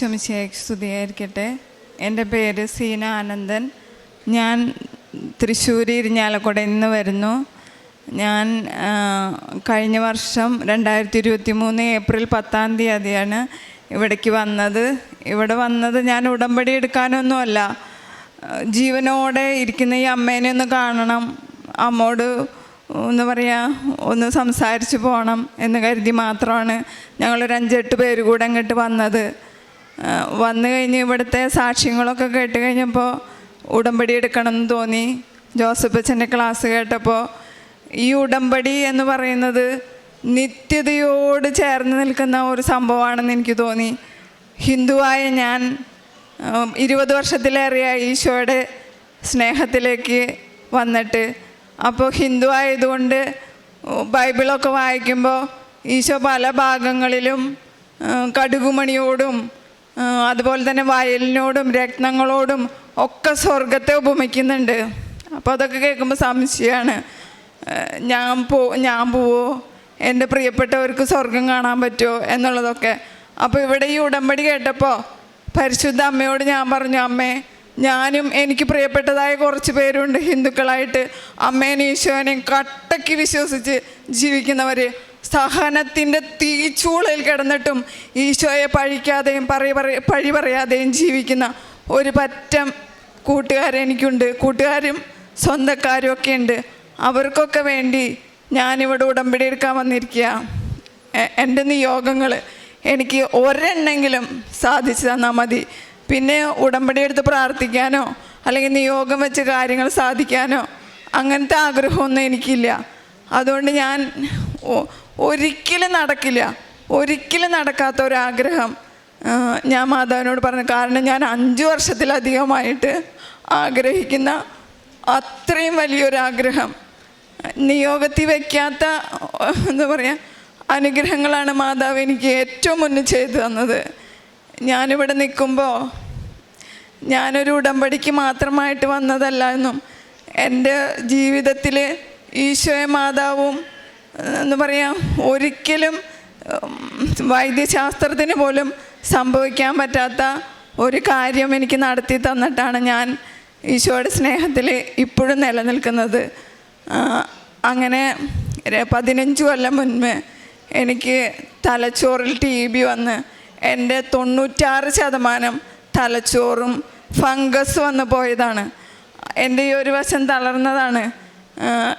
ഈശോമിശിയായി സ്തുതിയായിരിക്കട്ടെ. എന്റെ പേര് സീന ആനന്ദൻ. ഞാൻ തൃശ്ശൂർ ഇരിഞ്ഞാലക്കുടയിൽ നിന്ന് വരുന്നു. ഞാൻ കഴിഞ്ഞ വർഷം രണ്ടായിരത്തി ഇരുപത്തി മൂന്ന് ഏപ്രിൽ പത്താം തീയതിയാണ് ഇവിടേക്ക് വന്നത്. ഇവിടെ വന്നത് ഞാൻ ഉടമ്പടി എടുക്കാനൊന്നുമല്ല. ജീവനോടെ ഇരിക്കുന്ന ഈ അമ്മേനെ ഒന്ന് കാണണം. അമ്മോട് ഒന്ന് പറയാ ഒന്ന് സംസാരിച്ച് പോകണം എന്ന് കരുതി മാത്രമാണ് ഞങ്ങളൊരു അഞ്ചെട്ട് പേര് കൂടെ അങ്ങോട്ട് വന്നത്. വന്നു കഴിഞ്ഞ് ഇവിടുത്തെ സാക്ഷ്യങ്ങളൊക്കെ കേട്ട് കഴിഞ്ഞപ്പോൾ ഉടമ്പടി എടുക്കണമെന്ന് തോന്നി. ജോസഫ് അച്ഛന്റെ ക്ലാസ് കേട്ടപ്പോൾ ഈ ഉടമ്പടി എന്ന് പറയുന്നത് നിത്യതയോട് ചേർന്ന് നിൽക്കുന്ന ഒരു സംഭവമാണെന്ന് എനിക്ക് തോന്നി. ഹിന്ദുവായ ഞാൻ ഇരുപത് വർഷത്തിലേറെയായി ഈശോയുടെ സ്നേഹത്തിലേക്ക് വന്നിട്ട്. അപ്പോൾ ഹിന്ദു ആയതുകൊണ്ട് ബൈബിളൊക്കെ വായിക്കുമ്പോൾ ഈശോ പല ഭാഗങ്ങളിലും കടുകുമണിയോടും അതുപോലെ തന്നെ വയലിനോടും രത്നങ്ങളോടും ഒക്കെ സ്വർഗത്തെ ഉപമിക്കുന്നുണ്ട്. അപ്പോൾ അതൊക്കെ കേൾക്കുമ്പോൾ സംശയമാണ്. ഞാൻ പോ ഞാൻ പോവോ? എന്റെ പ്രിയപ്പെട്ടവർക്ക് സ്വർഗം കാണാൻ പറ്റുമോ എന്നുള്ളതൊക്കെ. അപ്പോൾ ഇവിടെ ഈ ഉടമ്പടി കേട്ടപ്പോൾ പരിശുദ്ധ അമ്മയോട് ഞാൻ പറഞ്ഞു അമ്മേ ഞാനും എനിക്ക് പ്രിയപ്പെട്ടതായ കുറച്ച് പേരുണ്ട് ഹിന്ദുക്കളായിട്ട്. അമ്മേനെ ഈശോനെയും കട്ടയ്ക്ക് വിശ്വസിച്ച് ജീവിക്കുന്നവർ സഹനത്തിന്റെ തീച്ചൂളയിൽ കിടന്നിട്ടും ഈശോയെ പഴിക്കാതെയും പറയ പഴി പറയാതെയും ജീവിക്കുന്ന ഒരു പറ്റം കൂട്ടുകാരെനിക്കുണ്ട് കൂട്ടുകാരും സ്വന്തക്കാരും ഒക്കെ ഉണ്ട്. അവർക്കൊക്കെ വേണ്ടി ഞാനിവിടെ ഉടമ്പടി എടുക്കാൻ വന്നിരിക്കുക. എന്റെ നിയോഗങ്ങൾ എനിക്ക് ഒരെണ്ണെങ്കിലും സാധിച്ചു തന്നാൽ മതി. പിന്നെ ഉടമ്പടി എടുത്ത് പ്രാർത്ഥിക്കാനോ അല്ലെങ്കിൽ നിയോഗം വെച്ച് കാര്യങ്ങൾ സാധിക്കാനോ അങ്ങനത്തെ ആഗ്രഹമൊന്നും എനിക്കില്ല. അതുകൊണ്ട് ഞാൻ ഒരിക്കലും നടക്കില്ല. ഒരിക്കലും നടക്കാത്ത ഒരാഗ്രഹം. ഞാൻ മാതാവിനോട് പറഞ്ഞു കാരണം ഞാൻ അഞ്ച് വർഷത്തിലധികമായിട്ട് ആഗ്രഹിക്കുന്ന അത്രയും വലിയൊരാഗ്രഹം. നിയോഗത്തിൽ വയ്ക്കാത്ത എന്താ പറയുക അനുഗ്രഹങ്ങളാണ് മാതാവ് എനിക്ക് ഏറ്റവും മുന്നിൽ ചെയ്തു തന്നത്. ഞാനിവിടെ നിൽക്കുമ്പോൾ ഞാനൊരു ഉടമ്പടിക്ക് മാത്രമായിട്ട് വന്നതല്ല എന്നും എന്റെ ജീവിതത്തിൽ ഈശോയെ മാതാവും എന്ന് പറയാം ഒരിക്കലും വൈദ്യശാസ്ത്രത്തിന് പോലും സംഭവിക്കാൻ പറ്റാത്ത ഒരു കാര്യം എനിക്ക് നടത്തി തന്നിട്ടാണ് ഞാൻ ഈശോയുടെ സ്നേഹത്തിൽ ഇപ്പോഴും നിലനിൽക്കുന്നത്. അങ്ങനെ പതിനഞ്ച് കൊല്ലം മുൻപ് എനിക്ക് തലച്ചോറിൽ ടി ബി വന്ന് എന്റെ തൊണ്ണൂറ്റാറ് ശതമാനം തലച്ചോറും ഫംഗസ് വന്ന് പോയതാണ്. എന്റെ ഈ ഒരു വശം തളർന്നതാണ്.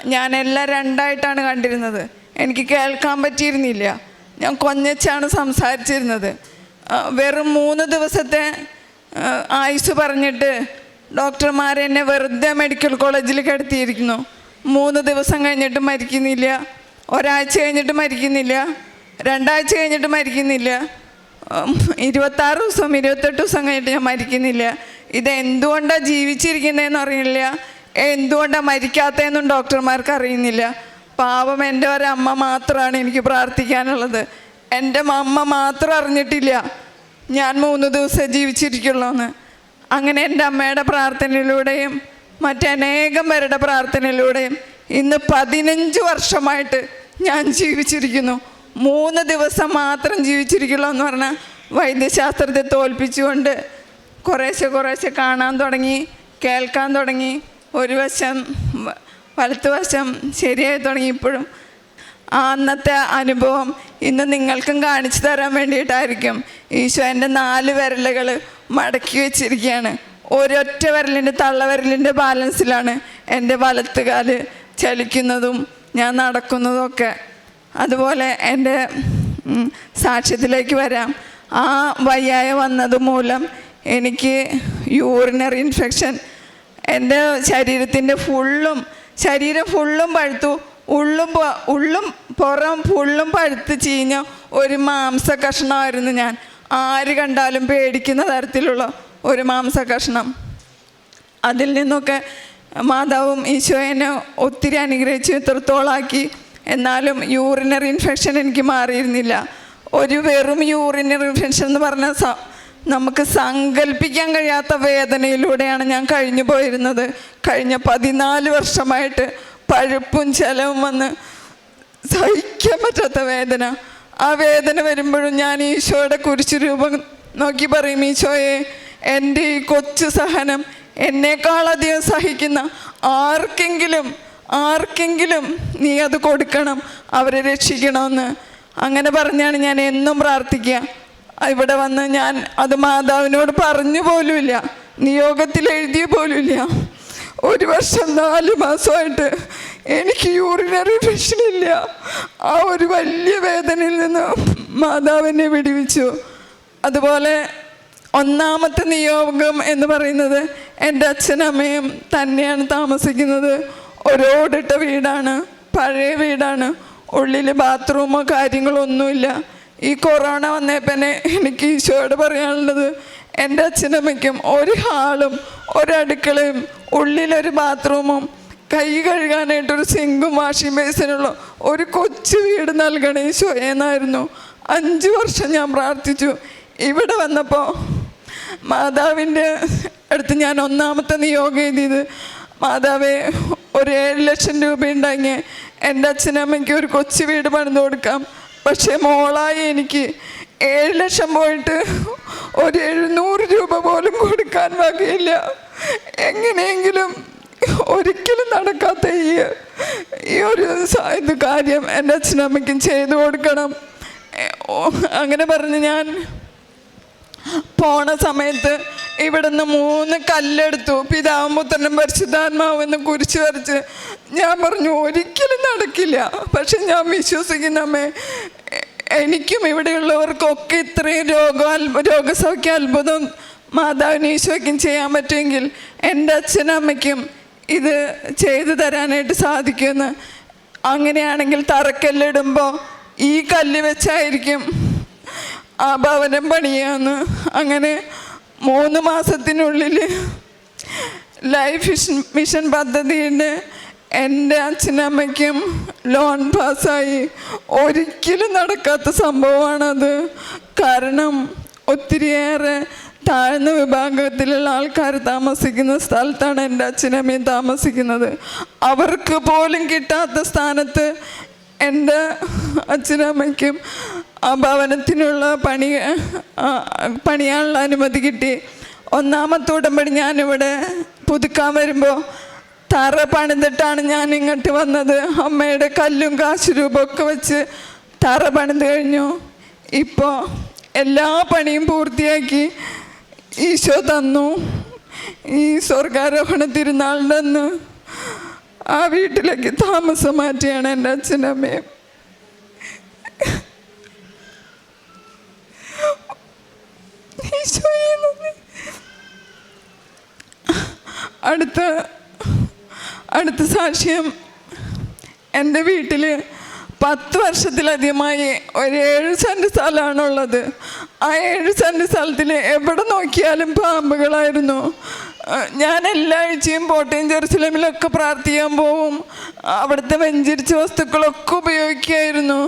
ഞാനെല്ലാം രണ്ടായിട്ടാണ് കണ്ടിരുന്നത്. എനിക്ക് കേൾക്കാൻ പറ്റിയിരുന്നില്ല. ഞാൻ കൊഞ്ഞച്ചാണ് സംസാരിച്ചിരുന്നത്. വെറും മൂന്ന് ദിവസത്തെ ആയുസ് പറഞ്ഞിട്ട് ഡോക്ടർമാർ എന്നെ വെറുതെ മെഡിക്കൽ കോളേജിൽ കിടത്തിയിരിക്കുന്നു. മൂന്ന് ദിവസം കഴിഞ്ഞിട്ട് മരിക്കുന്നില്ല. ഒരാഴ്ച കഴിഞ്ഞിട്ട് മരിക്കുന്നില്ല. രണ്ടാഴ്ച കഴിഞ്ഞിട്ട് മരിക്കുന്നില്ല. ഇരുപത്താറ് ദിവസം ഇരുപത്തെട്ട് ദിവസം കഴിഞ്ഞിട്ട് ഞാൻ മരിക്കുന്നില്ല. ഇത് എന്തുകൊണ്ടാണ് ജീവിച്ചിരിക്കുന്നതെന്ന് അറിയില്ല. എന്തുകൊണ്ടാണ് മരിക്കാത്തതെന്നും ഡോക്ടർമാർക്ക് അറിയുന്നില്ല. പാവം എന്റെ ഒരമ്മ മാത്രമാണ് എനിക്ക് പ്രാർത്ഥിക്കാനുള്ളത്. എന്റെ അമ്മ മാത്രം അറിഞ്ഞിട്ടില്ല. ഞാൻ മൂന്ന് ദിവസം ജീവിച്ചിരിക്കുള്ളൂ എന്ന് അങ്ങനെ എന്റെ അമ്മയുടെ പ്രാർത്ഥനയിലൂടെയും മറ്റനേകം പേരുടെ പ്രാർത്ഥനയിലൂടെയും ഇന്ന് പതിനഞ്ച് വർഷമായിട്ട് ഞാൻ ജീവിച്ചിരിക്കുന്നു. മൂന്ന് ദിവസം മാത്രം ജീവിച്ചിരിക്കുള്ളൂ എന്ന് പറഞ്ഞാൽ വൈദ്യശാസ്ത്രത്തെ തോൽപ്പിച്ചുകൊണ്ട് കുറേശ്ശെ കുറേശ്ശെ കാണാൻ തുടങ്ങി കേൾക്കാൻ തുടങ്ങി. ഒരു വശം വലത്തുവശം വലത്ത് വശം ശരിയായി തുടങ്ങിയപ്പോഴും ആ അന്നത്തെ അനുഭവം ഇന്ന് നിങ്ങൾക്കും കാണിച്ചു തരാൻ വേണ്ടിയിട്ടായിരിക്കും. ഈശോ എന്റെ നാല് വിരലുകൾ മടക്കി വെച്ചിരിക്കുകയാണ്. ഒരൊറ്റ വിരലിന്റെ തള്ളവിരലിന്റെ ബാലൻസിലാണ് എന്റെ വലത്തുകാൽ ചലിക്കുന്നതും ഞാൻ നടക്കുന്നതും ഒക്കെ. അതുപോലെ എന്റെ സാക്ഷ്യത്തിലേക്ക് വരാം. ആ വയ്യായ വന്നത് മൂലം എനിക്ക് യൂറിനറി ഇൻഫെക്ഷൻ എന്റെ ശരീരത്തിന്റെ ഫുള്ളും ശരീരം ഫുള്ളും പഴുത്തു. ഉള്ളും ഉള്ളും പുറം ഫുള്ളും പഴുത്ത് ചീഞ്ഞ ഒരു മാംസ കഷ്ണമായിരുന്നു ഞാൻ. ആര് കണ്ടാലും പേടിക്കുന്ന തരത്തിലുള്ള ഒരു മാംസ കഷ്ണം അതിൽ നിന്നൊക്കെ മാതാവും ഈശോയനെ ഒത്തിരി അനുഗ്രഹിച്ച് ഇത്രത്തോളാക്കി. എന്നാലും യൂറിനറി ഇൻഫെക്ഷൻ എനിക്ക് മാറിയിരുന്നില്ല. ഒരു വെറും യൂറിനറി ഇൻഫെക്ഷൻ എന്ന് പറഞ്ഞാൽ സ നമുക്ക് സങ്കല്പിക്കാൻ കഴിയാത്ത വേദനയിലൂടെയാണ് ഞാൻ കഴിഞ്ഞു പോയിരുന്നത്. കഴിഞ്ഞ പതിനാല് വർഷമായിട്ട് പഴുപ്പും ചെലവും വന്ന് സഹിക്കാൻ പറ്റാത്ത വേദന. ആ വേദന വരുമ്പോഴും ഞാൻ ഈശോയുടെ കുരിശു രൂപം നോക്കി പറയും ഈശോയെ എന്റെ ഈ കൊച്ചു സഹനം എന്നേക്കാളധികം സഹിക്കുന്ന ആർക്കെങ്കിലും ആർക്കെങ്കിലും നീ അത് കൊടുക്കണം അവരെ രക്ഷിക്കണമെന്ന്. അങ്ങനെ പറഞ്ഞാണ് ഞാൻ എന്നും പ്രാർത്ഥിക്കുക. ഇവിടെ വന്ന് ഞാൻ അത് മാതാവിനോട് പറഞ്ഞു പോലുമില്ല. നിയോഗത്തിൽ എഴുതിയ പോലുമില്ല. ഒരു വർഷം നാല് മാസമായിട്ട് എനിക്ക് യൂറിനറി പ്രശ്നമില്ല ആ ഒരു വലിയ വേദനയിൽ നിന്ന് മാതാവിനെ വിടിവിച്ചു. അതുപോലെ ഒന്നാമത്തെ നിയോഗം എന്ന് പറയുന്നത് എന്റെ അച്ഛനമ്മയും തന്നെയാണ് താമസിക്കുന്നത്. ഒരോടിട്ട വീടാണ് പഴയ വീടാണ്. ഉള്ളിൽ ബാത്റൂമോ കാര്യങ്ങളോ ഒന്നുമില്ല. ഈ കൊറോണ വന്നേ പിന്നെ എനിക്ക് ഈശോയോട് പറയാനുള്ളത് എന്റെ അച്ഛനമ്മയ്ക്കും ഒരു ഹാളും ഒരടുക്കളയും ഉള്ളിലൊരു ബാത്റൂമും കൈ കഴുകാനായിട്ടൊരു സിങ്കും വാഷിംഗ് ബേസിനുള്ള ഒരു കൊച്ചു വീട് നൽകണേ ഈശോ എന്നായിരുന്നു. അഞ്ചു വർഷം ഞാൻ പ്രാർത്ഥിച്ചു. ഇവിടെ വന്നപ്പോൾ മാതാവിന്റെ അടുത്ത് ഞാൻ ഒന്നാമത്തെ നിയോഗം എഴുതിയത് മാതാവേ ഒരു ഏഴ് ലക്ഷം രൂപ ഉണ്ടെങ്കിൽ എന്റെ അച്ഛനമ്മയ്ക്ക് ഒരു കൊച്ചു വീട് പണിത് കൊടുക്കാം. പക്ഷേ മോളായി എനിക്ക് ഏഴ് ലക്ഷം പോയിട്ട് ഒരു എഴുന്നൂറ് രൂപ പോലും കൊടുക്കാൻ വകയില്ല. എങ്ങനെയെങ്കിലും ഒരിക്കലും നടക്കാത്ത ഈ ഈ ഒരു ഇത് കാര്യം എന്റെ അച്ഛനമ്മയ്ക്കും ചെയ്തു കൊടുക്കണം. അങ്ങനെ പറഞ്ഞ് ഞാൻ പോണ സമയത്ത് ഇവിടുന്ന് മൂന്ന് കല്ലെടുത്തു. പിതാവും പുത്രനും പരിശുദ്ധാത്മാവെന്ന് കുരിശ് വരച്ച് ഞാൻ പറഞ്ഞു ഒരിക്കലും നടക്കില്ല. പക്ഷെ ഞാൻ വിശ്വസിക്കുന്ന അമ്മേ. എനിക്കും ഇവിടെയുള്ളവർക്കൊക്കെ ഇത്രയും രോഗ രോഗസൗഖ്യ അത്ഭുതം മാതാവിന് ഈശോയ്ക്കും ചെയ്യാൻ പറ്റുമെങ്കിൽ എന്റെ അച്ഛനും അമ്മയ്ക്കും ഇത് ചെയ്തു തരാനായിട്ട് സാധിക്കുമെന്ന്. അങ്ങനെയാണെങ്കിൽ തറക്കല്ലിടുമ്പോൾ ഈ കല്ല് വെച്ചായിരിക്കും ആ ഭവനം പണിയാന്ന് അങ്ങനെ മൂന്ന് മാസത്തിനുള്ളിൽ ലൈഫ് മിഷൻ പദ്ധതിയുടെ എന്റെ അച്ഛനമ്മയ്ക്കും ലോൺ പാസ്സായി. ഒരിക്കലും നടക്കാത്ത സംഭവമാണത്. കാരണം ഒത്തിരിയേറെ താഴ്ന്ന വിഭാഗത്തിലുള്ള ആൾക്കാർ താമസിക്കുന്ന സ്ഥലത്താണ് എന്റെ അച്ഛനമ്മയും താമസിക്കുന്നത്. അവർക്ക് പോലും കിട്ടാത്ത സ്ഥാനത്ത് എന്റെ അച്ഛനമ്മയ്ക്കും ആ ഭവനത്തിനുള്ള പണി പണിയാനുള്ള അനുമതി കിട്ടി. ഒന്നാമത്തെ ഉടമ്പടി ഞാനിവിടെ പുതുക്കാൻ വരുമ്പോൾ തറ പണിതിട്ടാണ് ഞാൻ ഇങ്ങോട്ട് വന്നത്. അമ്മയുടെ കല്ലും കാശ് രൂപമൊക്കെ വെച്ച് തറ പണിത് കഴിഞ്ഞു. ഇപ്പോൾ എല്ലാ പണിയും പൂർത്തിയാക്കി ഈശോ തന്നു. ഈ സ്വർഗാരോഹണ തിരുനാളിന്റെ അന്ന് ആ വീട്ടിലേക്ക് താമസം മാറ്റിയാണ് എന്റെ അച്ഛനമ്മയും ഈശോയെ നന്ദി. അടുത്ത അടുത്ത സാക്ഷ്യം എന്റെ വീട്ടിൽ പത്ത് വർഷത്തിലധികമായി ഒരു ഏഴ് സെന്റ് സ്ഥലമാണുള്ളത്. ആ ഏഴ് സെന്റ് സ്ഥലത്തിൽ എവിടെ നോക്കിയാലും പാമ്പുകളായിരുന്നു. ഞാൻ എല്ലാ ആഴ്ചയും കോട്ടയം ജെറുസലേമിലൊക്കെ പ്രാർത്ഥിക്കാൻ പോവും. അവിടുത്തെ വെഞ്ചരിച്ച വസ്തുക്കളൊക്കെ ഉപയോഗിക്കുമായിരുന്നു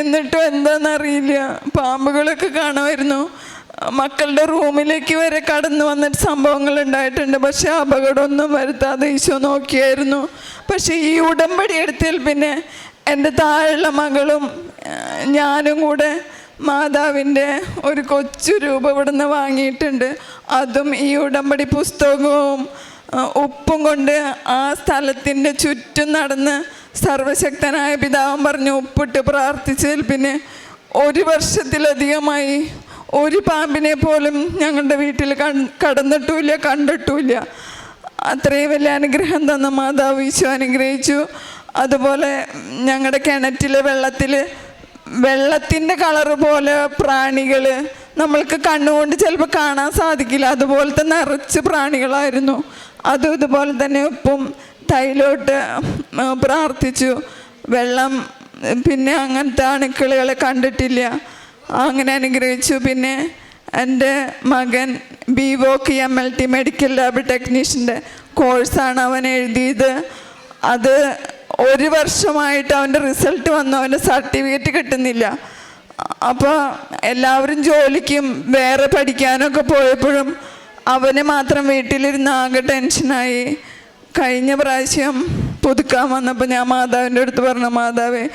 എന്നിട്ടും എന്താണെന്നറിയില്ല പാമ്പുകളൊക്കെ കാണുമായിരുന്നു. മക്കളുടെ റൂമിലേക്ക് വരെ കടന്നു വന്നിട്ട് സംഭവങ്ങൾ ഉണ്ടായിട്ടുണ്ട്. പക്ഷെ അപകടമൊന്നും വരുത്താതെ ഈശോ നോക്കിയായിരുന്നു. പക്ഷെ ഈ ഉടമ്പടി എടുത്തിൽ പിന്നെ എന്റെ താഴെയുള്ള മകളും ഞാനും കൂടെ മാതാവിന്റെ ഒരു കൊച്ചു രൂപ ഇവിടുന്ന് വാങ്ങിയിട്ടുണ്ട്. അതും ഈ ഉടമ്പടി പുസ്തകവും ഉപ്പും കൊണ്ട് ആ സ്ഥലത്തിന്റെ ചുറ്റും നടന്ന് സർവശക്തനായ പിതാവും പറഞ്ഞു ഉപ്പിട്ട് പ്രാർത്ഥിച്ചതിൽ പിന്നെ ഒരു വർഷത്തിലധികമായി ഒരു പാമ്പിനെ പോലും ഞങ്ങളുടെ വീട്ടിൽ കടന്നിട്ടുമില്ല കണ്ടിട്ടുമില്ല അത്രയും വലിയ അനുഗ്രഹം തന്ന മാതാവ് ഈശോ അനുഗ്രഹിച്ചു. അതുപോലെ ഞങ്ങളുടെ കിണറ്റിലെ വെള്ളത്തിൽ വെള്ളത്തിന്റെ കളറ് പോലെ പ്രാണികൾ നമ്മൾക്ക് കണ്ണുകൊണ്ട് ചിലപ്പോൾ കാണാൻ സാധിക്കില്ല. അതുപോലത്തെ നിറച്ച് പ്രാണികളായിരുന്നു. അതും ഇതുപോലെ തന്നെ ഉപ്പും തൈലോട്ട് പ്രാർത്ഥിച്ചു. വെള്ളം പിന്നെ അങ്ങനത്തെ അണുക്കളുകളെ കണ്ടിട്ടില്ല. അങ്ങനെ അനുഗ്രഹിച്ചു. പിന്നെ എന്റെ മകൻ B voc M L T medical lab ടെക്നീഷ്യന്റെ കോഴ്സാണ് അവൻ എഴുതിയത്. അത് ഒരു വർഷമായിട്ട് അവന്റെ റിസൾട്ട് വന്നു. അവന്റെ സർട്ടിഫിക്കറ്റ് കിട്ടുന്നില്ല. അപ്പോൾ എല്ലാവരും ജോലിക്കും വേറെ പഠിക്കാനൊക്കെ പോയപ്പോഴും അവന് മാത്രം വീട്ടിലിരുന്ന് ആകെ ടെൻഷനായി. കഴിഞ്ഞ പ്രാവശ്യം പുതുക്കാൻ വന്നപ്പോൾ ഞാൻ മാതാവിന്റെ അടുത്ത് പറഞ്ഞു മാതാവേ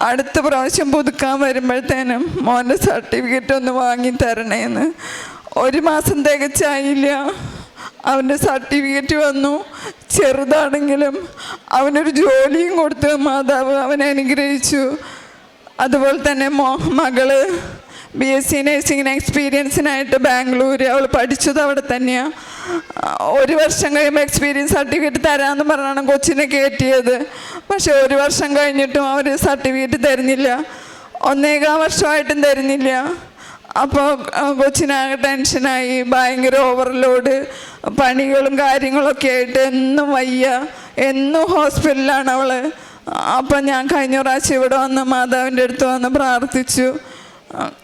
അടുത്ത പ്രാവശ്യം പുതുക്കാൻ വരുമ്പോഴത്തേനും മോന്റെ സർട്ടിഫിക്കറ്റ് ഒന്ന് വാങ്ങി തരണേന്ന്. ഒരു മാസം തികച്ചായില്ല. അവന്റെ സർട്ടിഫിക്കറ്റ് വന്നു. ചെറുതാണെങ്കിലും അവനൊരു ജോലിയും കൊടുത്ത് മാതാവ് അവനെ അനുഗ്രഹിച്ചു. അതുപോലെ തന്നെ മോ മകൾ ബി എസ് സി നഴ്സിങ്ങിന് എക്സ്പീരിയൻസിനായിട്ട് ബാംഗ്ലൂർ അവൾ പഠിച്ചത് അവിടെ തന്നെയാണ് ഒരു വർഷം കഴിയുമ്പോൾ എക്സ്പീരിയൻസ് സർട്ടിഫിക്കറ്റ് തരാമെന്ന് പറഞ്ഞാണ് കൊച്ചിനെ കയറ്റിയത് പക്ഷേ ഒരു വർഷം കഴിഞ്ഞിട്ടും അവർ സർട്ടിഫിക്കറ്റ് തരുന്നില്ല. ഒന്നേകാം വർഷമായിട്ടും തരുന്നില്ല. അപ്പോൾ കൊച്ചിനാകെ ടെൻഷനായി ഭയങ്കര ഓവർലോഡ് പണികളും കാര്യങ്ങളൊക്കെ ആയിട്ട് എന്നും വയ്യ. എന്നും ഹോസ്പിറ്റലിലാണ് അവൾ അപ്പം ഞാൻ കഴിഞ്ഞ പ്രാവശ്യം ഇവിടെ വന്ന് മാതാവിന്റെ അടുത്ത് വന്ന് പ്രാർത്ഥിച്ചു.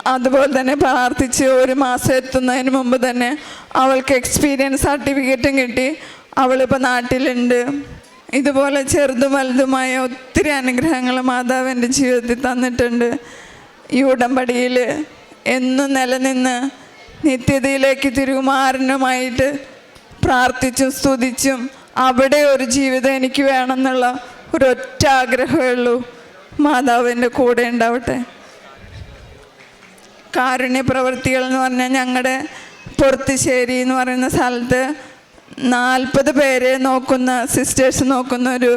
അതുപോലെ തന്നെ പ്രാർത്ഥിച്ച് ഒരു മാസം എത്തുന്നതിന് മുമ്പ് തന്നെ അവൾക്ക് എക്സ്പീരിയൻസ് സർട്ടിഫിക്കറ്റും കിട്ടി. അവളിപ്പോൾ നാട്ടിലുണ്ട്. ഇതുപോലെ ചെറുതും വലുതുമായ ഒത്തിരി അനുഗ്രഹങ്ങൾ മാതാവ് എന്റെ ജീവിതത്തിൽ തന്നിട്ടുണ്ട്. ഈ ഉടമ്പടിയിൽ എന്നും നിലനിന്ന് നിത്യതയിലേക്ക് തിരുകുമാരനുമായിട്ട് പ്രാർത്ഥിച്ചും സ്തുതിച്ചും അവിടെ ഒരു ജീവിതം എനിക്ക് വേണമെന്നുള്ള ഒരൊറ്റ ആഗ്രഹമേ ഉള്ളൂ. മാതാവിന്റെ കൂടെ ഉണ്ടാവട്ടെ. കാരുണ്യ പ്രവൃത്തികൾ എന്ന് പറഞ്ഞാൽ ഞങ്ങളുടെ പൊറത്തുശ്ശേരി എന്ന് പറയുന്ന സ്ഥലത്ത് നാൽപ്പത് പേരെ നോക്കുന്ന സിസ്റ്റേഴ്സ് നോക്കുന്ന ഒരു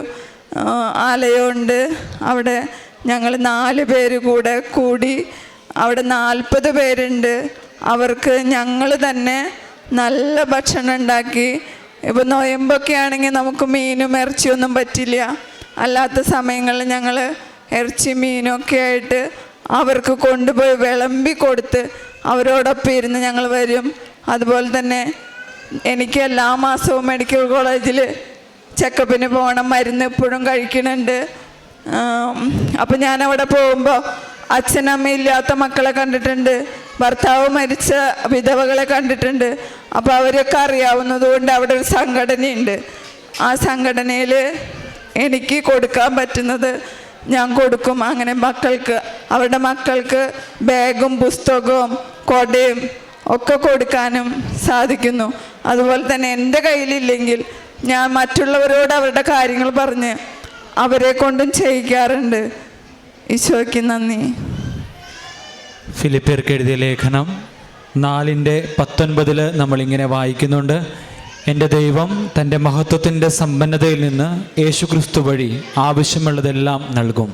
ആലയമുണ്ട്. അവിടെ ഞങ്ങൾ നാല് പേര് കൂടെ കൂടി അവിടെ നാൽപ്പത് പേരുണ്ട്. അവർക്ക് ഞങ്ങൾ തന്നെ നല്ല ഭക്ഷണം ഉണ്ടാക്കി. ഇപ്പോൾ നൊയമ്പൊക്കെ ആണെങ്കിൽ നമുക്ക് മീനും ഇറച്ചിയൊന്നും പറ്റില്ല. അല്ലാത്ത സമയങ്ങളിൽ ഞങ്ങൾ ഇറച്ചി മീനൊക്കെ ആയിട്ട് അവർക്ക് കൊണ്ടുപോയി വിളമ്പി കൊടുത്ത് അവരോടൊപ്പം ഇരുന്ന് ഞങ്ങൾ വരും. അതുപോലെ തന്നെ എനിക്ക് എല്ലാ മാസവും മെഡിക്കൽ കോളേജിൽ ചെക്കപ്പിന് പോകണം മരുന്ന് ഇപ്പോഴും കഴിക്കുന്നുണ്ട്. അപ്പം ഞാൻ അവിടെ പോകുമ്പോൾ അച്ഛനമ്മ ഇല്ലാത്ത മക്കളെ കണ്ടിട്ടുണ്ട്. ഭർത്താവ് മരിച്ച വിധവകളെ കണ്ടിട്ടുണ്ട്. അപ്പോൾ അവരൊക്കെ അറിയാവുന്നതുകൊണ്ട് അവിടെ ഒരു സംഘടനയുണ്ട്. ആ സംഘടനയിൽ എനിക്ക് കൊടുക്കാൻ പറ്റുന്നത് ഞാൻ കൊടുക്കും. അങ്ങനെ മക്കൾക്ക് അവരുടെ മക്കൾക്ക് ബാഗും പുസ്തകവും കൊടയും ഒക്കെ കൊടുക്കാനും സാധിക്കുന്നു. അതുപോലെ തന്നെ എന്റെ കയ്യിലില്ലെങ്കിൽ ഞാൻ മറ്റുള്ളവരോട് അവരുടെ കാര്യങ്ങൾ പറഞ്ഞ് അവരെ കൊണ്ടും ചെയ്യിക്കാറുണ്ട്. ഈശോയ്ക്ക് നന്ദി. ഫിലിപ്പിയർക്ക് എഴുതിയ ലേഖനം നാലിന്റെ പത്തൊൻപതിൽ നമ്മളിങ്ങനെ വായിക്കുന്നുണ്ട്. എന്റെ ദൈവം തന്റെ മഹത്വത്തിന്റെ സമ്പന്നതയിൽ നിന്ന് യേശു ക്രിസ്തു വഴി ആവശ്യമുള്ളതെല്ലാം നൽകും.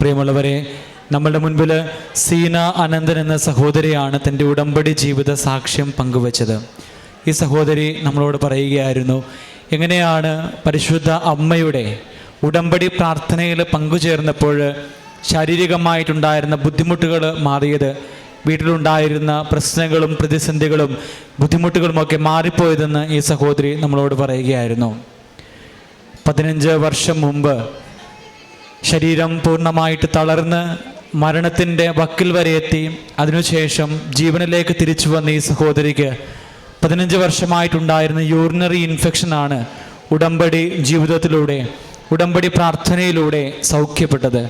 പ്രിയമുള്ളവരെ നമ്മളുടെ മുൻപിൽ സീന അനന്തൻ എന്ന സഹോദരിയാണ് തന്റെ ഉടമ്പടി ജീവിത സാക്ഷ്യം പങ്കുവച്ചത്. ഈ സഹോദരി നമ്മളോട് പറയുകയായിരുന്നു എങ്ങനെയാണ് പരിശുദ്ധ അമ്മയുടെ ഉടമ്പടി പ്രാർത്ഥനയിൽ പങ്കുചേർന്നപ്പോൾ ശാരീരികമായിട്ടുണ്ടായിരുന്ന ബുദ്ധിമുട്ടുകൾ മാറിയത്? വീട്ടിലുണ്ടായിരുന്ന പ്രശ്നങ്ങളും പ്രതിസന്ധികളും ബുദ്ധിമുട്ടുകളുമൊക്കെ മാറിപ്പോയതെന്ന് ഈ സഹോദരി നമ്മളോട് പറയുകയായിരുന്നു. പതിനഞ്ച് വർഷം മുമ്പ് ശരീരം പൂർണമായിട്ട് തളർന്ന് മരണത്തിന്റെ വക്കിൽ വരെ എത്തി. അതിനുശേഷം ജീവനിലേക്ക് തിരിച്ചു വന്ന ഈ സഹോദരിക്ക് പതിനഞ്ച് വർഷമായിട്ടുണ്ടായിരുന്ന യൂറിനറി ഇൻഫെക്ഷനാണ് ഉടമ്പടി ജീവിതത്തിലൂടെ ഉടമ്പടി പ്രാർത്ഥനയിലൂടെ സൗഖ്യപ്പെട്ടത്.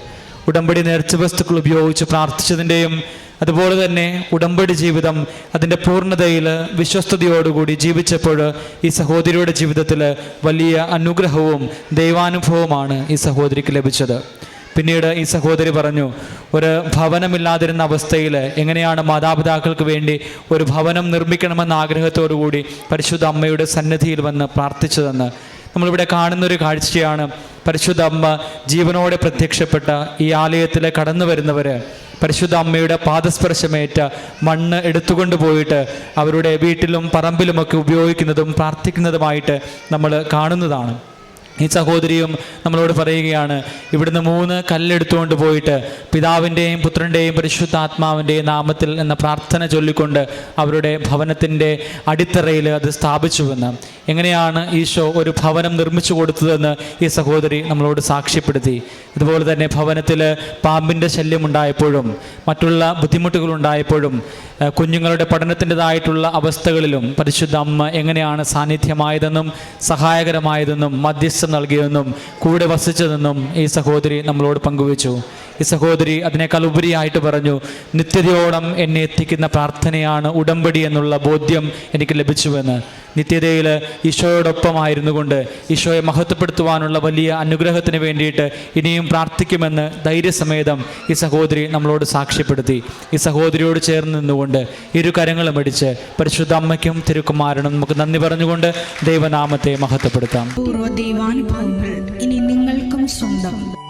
ഉടമ്പടി നേർച്ച വസ്തുക്കൾ ഉപയോഗിച്ച് പ്രാർത്ഥിച്ചതിന്റെയും അതുപോലെ തന്നെ ഉടമ്പടി ജീവിതം അതിന്റെ പൂർണതയിൽ വിശ്വസ്തയോടുകൂടി ജീവിച്ചപ്പോൾ ഈ സഹോദരിയുടെ ജീവിതത്തിൽ വലിയ അനുഗ്രഹവും ദൈവാനുഭവമാണ് ഈ സഹോദരിക്ക് ലഭിച്ചത്. പിന്നീട് ഈ സഹോദരി പറഞ്ഞു ഒരു ഭവനമില്ലാതിരുന്ന അവസ്ഥയിൽ എങ്ങനെയാണ് മാതാപിതാക്കൾക്ക് വേണ്ടി ഒരു ഭവനം നിർമ്മിക്കണമെന്ന ആഗ്രഹത്തോടു കൂടി പരിശുദ്ധ അമ്മയുടെ സന്നിധിയിൽ വന്ന് പ്രാർത്ഥിച്ചതെന്ന്. നമ്മളിവിടെ കാണുന്നൊരു കാഴ്ചയാണ് പരിശുദ്ധ അമ്മ ജീവനോടെ പ്രത്യക്ഷപ്പെട്ട ഈ ആലയത്തിൽ കടന്നു വരുന്നവർ പരിശുദ്ധ അമ്മയുടെ പാദസ്പർശമേറ്റ മണ്ണ് എടുത്തുകൊണ്ട് പോയിട്ട് അവരുടെ വീട്ടിലും പറമ്പിലുമൊക്കെ ഉപയോഗിക്കുന്നതും പ്രാർത്ഥിക്കുന്നതുമായിട്ട് നമ്മൾ കാണുന്നതാണ്. ഈ സഹോദരിയും നമ്മളോട് പറയുകയാണ് ഇവിടുന്ന് മൂന്ന് കല്ലെടുത്തുകൊണ്ട് പോയിട്ട് പിതാവിന്റെയും പുത്രന്റെയും പരിശുദ്ധാത്മാവിന്റെയും നാമത്തിൽ എന്ന പ്രാർത്ഥന ചൊല്ലിക്കൊണ്ട് അവരുടെ ഭവനത്തിന്റെ അടിത്തറയിൽ അത് സ്ഥാപിച്ചുവെന്ന്. എങ്ങനെയാണ് ഈശോ ഒരു ഭവനം നിർമ്മിച്ചു കൊടുത്തതെന്ന് ഈ സഹോദരി നമ്മളോട് സാക്ഷ്യപ്പെടുത്തി. അതുപോലെ തന്നെ ഭവനത്തിൽ പാമ്പിന്റെ ശല്യമുണ്ടായപ്പോഴും മറ്റുള്ള ബുദ്ധിമുട്ടുകളുണ്ടായപ്പോഴും കുഞ്ഞുങ്ങളുടെ പഠനത്തിന്റെതായിട്ടുള്ള അവസ്ഥകളിലും പരിശുദ്ധ അമ്മ എങ്ങനെയാണ് സാന്നിധ്യമായതെന്നും സഹായകരമായതെന്നും മധ്യസ്ഥം നൽകിയതെന്നും കൂടെ വസിച്ചതെന്നും ഈ സഹോദരി നമ്മളോട് പങ്കുവച്ചു. ഈ സഹോദരി അതിനേക്കാൾ ഉപരിയായിട്ട് പറഞ്ഞു നിത്യതയോളം എന്നെ എത്തിക്കുന്ന പ്രാർത്ഥനയാണ് ഉടമ്പടി എന്നുള്ള ബോധ്യം എനിക്ക് ലഭിച്ചുവെന്ന്. നിത്യതയിൽ ഈശോയോടൊപ്പമായിരുന്നു കൊണ്ട് ഈശോയെ മഹത്വപ്പെടുത്തുവാനുള്ള വലിയ അനുഗ്രഹത്തിന് വേണ്ടിയിട്ട് ഇനിയും പ്രാർത്ഥിക്കുമെന്ന് ധൈര്യസമേതം ഈ സഹോദരി നമ്മളോട് സാക്ഷ്യപ്പെടുത്തി. ഈ സഹോദരിയോട് ചേർന്ന് നിന്നുകൊണ്ട് ഇരു കരങ്ങളും അടിച്ച് പരിശുദ്ധ അമ്മയ്ക്കും തിരുക്കുമാരനും നമുക്ക് നന്ദി പറഞ്ഞുകൊണ്ട് ദൈവനാമത്തെ മഹത്വപ്പെടുത്താം. പൂർവ ദൈവാനുഭവങ്ങൾ ഇനി നിങ്ങൾക്കും സ്വന്തം.